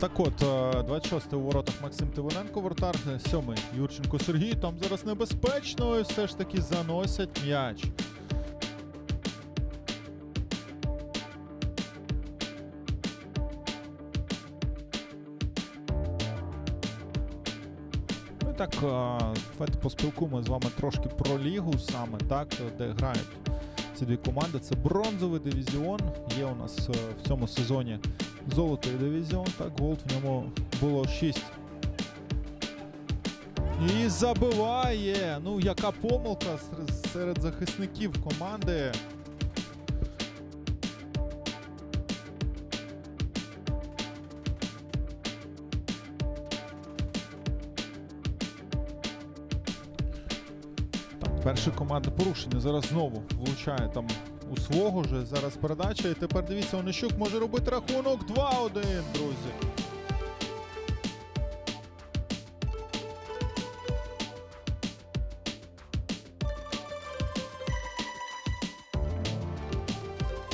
Так от, е, 26-й у воротах Максим Тивоненко, вратар, 7-й Юрченко Сергій. Там зараз небезпечно і все ж таки заносять м'яч. Ну так, е, давайте поспілкуємо з вами трошки про лігу саме, так, де грають ці дві команди. Це бронзовий дивізіон. Є у нас е, в цьому сезоні золотий дивізіон. Так, голд в ньому було 6. І забиває. Ну, яка помилка серед захисників команди. Перша команда порушення. Зараз знову влучає там у свого же. Зараз передача. І тепер дивіться, Онищук може робити рахунок 2-1, друзі.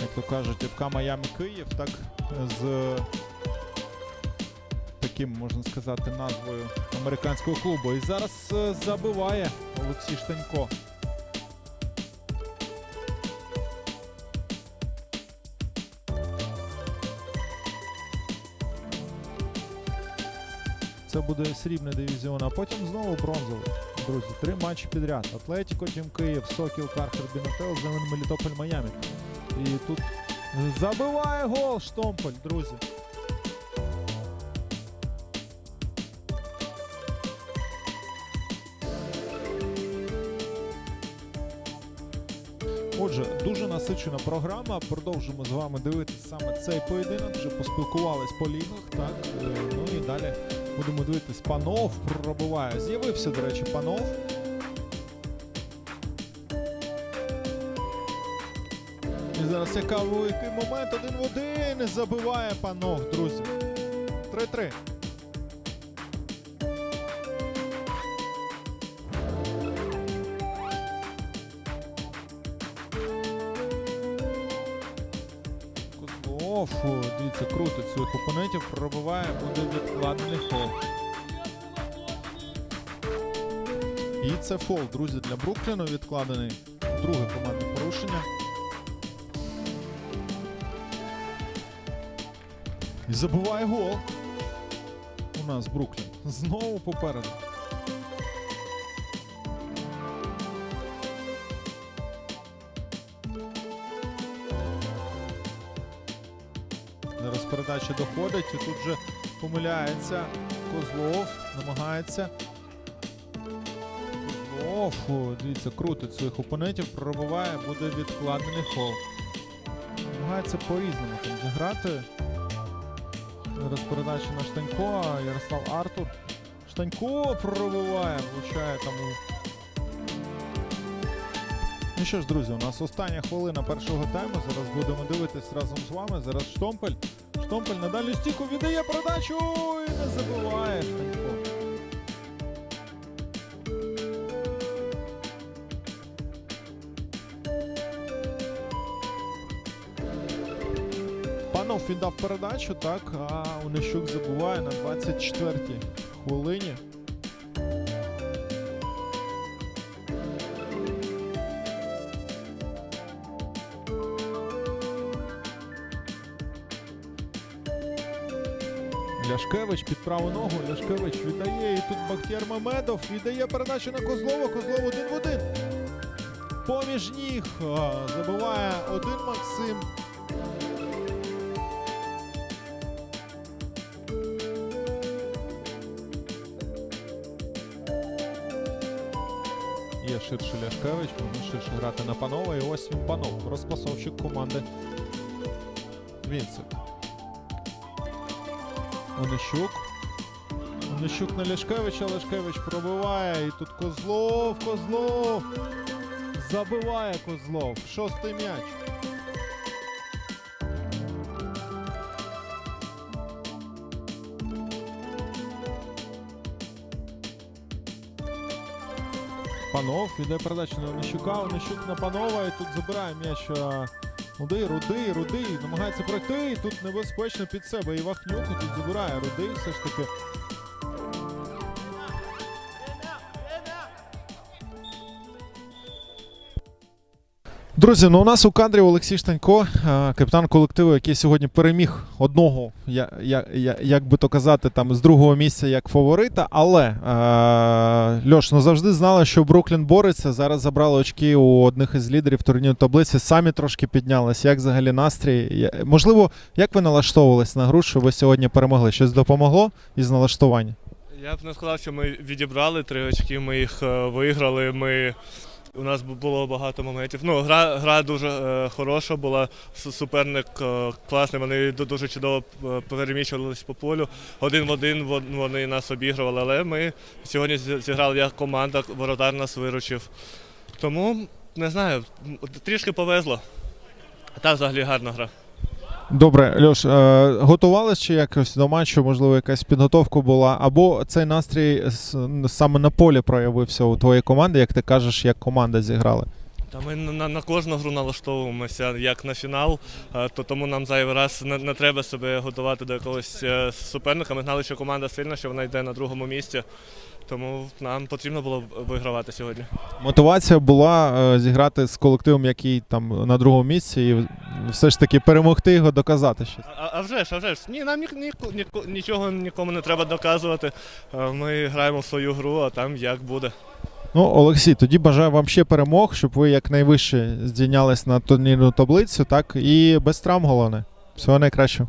Як то кажуть, ФК Майами Київ, так з таким, можна сказати, назвою американського клубу. І зараз е, забиває Олексій Штанько. Це буде срібний дивізіон, а потім знову бронзовий. Друзі, три матчі підряд. Атлетіко, Тім Київ, Сокіл, Кархер, Бінотел, Зелен Мелітополь, Майамі. І тут забиває гол Штомполь, друзі. Отже, дуже насичена програма. Продовжимо з вами дивитися саме цей поєдинок. Вже поспілкувались по лігах. Так Е, ну і далі будемо дивитись. Панов пробиває. З'явився, до речі, панов. І зараз великий момент. Один в один. Забиває панов, друзі. 3-3. Козлов, дивіться, крутить своїх опонентів, пробиває, буде відкладений фол. І це фол, друзі, для Брукліну відкладений. Друге командне порушення. І забуває гол. У нас Бруклін. Знову попереду. Зараз передача доходить і тут же помиляється Козлов, намагається. Козлов, дивіться, крутить своїх опонентів, пробиває, буде відкладений фол. Намагається по-різному там зіграти. Зараз передача на Штанько, Ярослав Артур. Штанько пробиває, влучає там. Ну що ж, друзі, у нас остання хвилина першого тайму. Зараз будемо дивитись разом з вами. Зараз Штомпель. Штомпель на дальню стіку віддає передачу і не забиває Штанько. Панов віддав передачу, так, а Онищук забуває на 24-й хвилині. Ляшкевич під праву ногу. Ляшкевич віддає. І тут Бахтєр Мамедов віддає передачу на Козлову. Козлов 1 в один. Поміж ніг. Забиває один Максим. Є ширше Ляшкевич, повинен ширше грати на панове. І ось він панов. Розпасовщик команди Вінцик. Онищук. Онищук на Ляшкевича, Ляшкевич пробиває. І тут Козлов, Козлов. Забиває Козлов. Шостий м'яч. Панов іде передача на Онищука, Онищук на Панова і тут забирає м'яч. Рудий, Рудий, Рудий, намагається пройти, тут небезпечно під себе. І Вахнюк тут забирає Рудий все ж таки. Друзі, ну у нас у кадрі Олексій Штанько, е, капітан колективу, який сьогодні переміг одного, я, я, я, як би то казати, там з другого місця як фаворита. Але е, Льош, ну завжди знали, що Бруклін бореться. Зараз забрали очки у одних із лідерів турнірної таблиці. Самі трошки піднялись. Як взагалі настрій? Можливо, як ви налаштовувались на гру, що ви сьогодні перемогли? Щось допомогло із налаштування? Я б не сказав, що ми відібрали три очки, ми їх е, виграли. Ми... У нас було багато моментів. Ну, гра, гра дуже е, хороша була, суперник е, класний, вони дуже чудово е, переміщувалися по полю. Один в один вони нас обігрували, але ми сьогодні зіграли як команда, воротар нас виручив. Тому, не знаю, трішки повезло. А так взагалі гарна гра. Добре, Льош, е, готувались чи якось до матчу, можливо, якась підготовка була, або цей настрій саме на полі проявився у твоєї команди, як ти кажеш, як команда зіграла? Та ми на, на, кожну гру налаштовуємося як на фінал, е, то тому нам зайвий раз не, не треба себе готувати до якогось е, суперника. Ми знали, що команда сильна, що вона йде на другому місці. Тому нам потрібно було вигравати сьогодні. Мотивація була е, зіграти з колективом, який там на другому місці, і все ж таки перемогти його, доказати щось. А, а вже ж, а вже ж. Ні, нам ні, ні, ні, нічого нікому не треба доказувати. Ми граємо в свою гру, а там як буде. Ну, Олексій, тоді бажаю вам ще перемог, щоб ви якнайвище здійнялись на турнірну таблицю, так і без травм головне. Всього найкращого.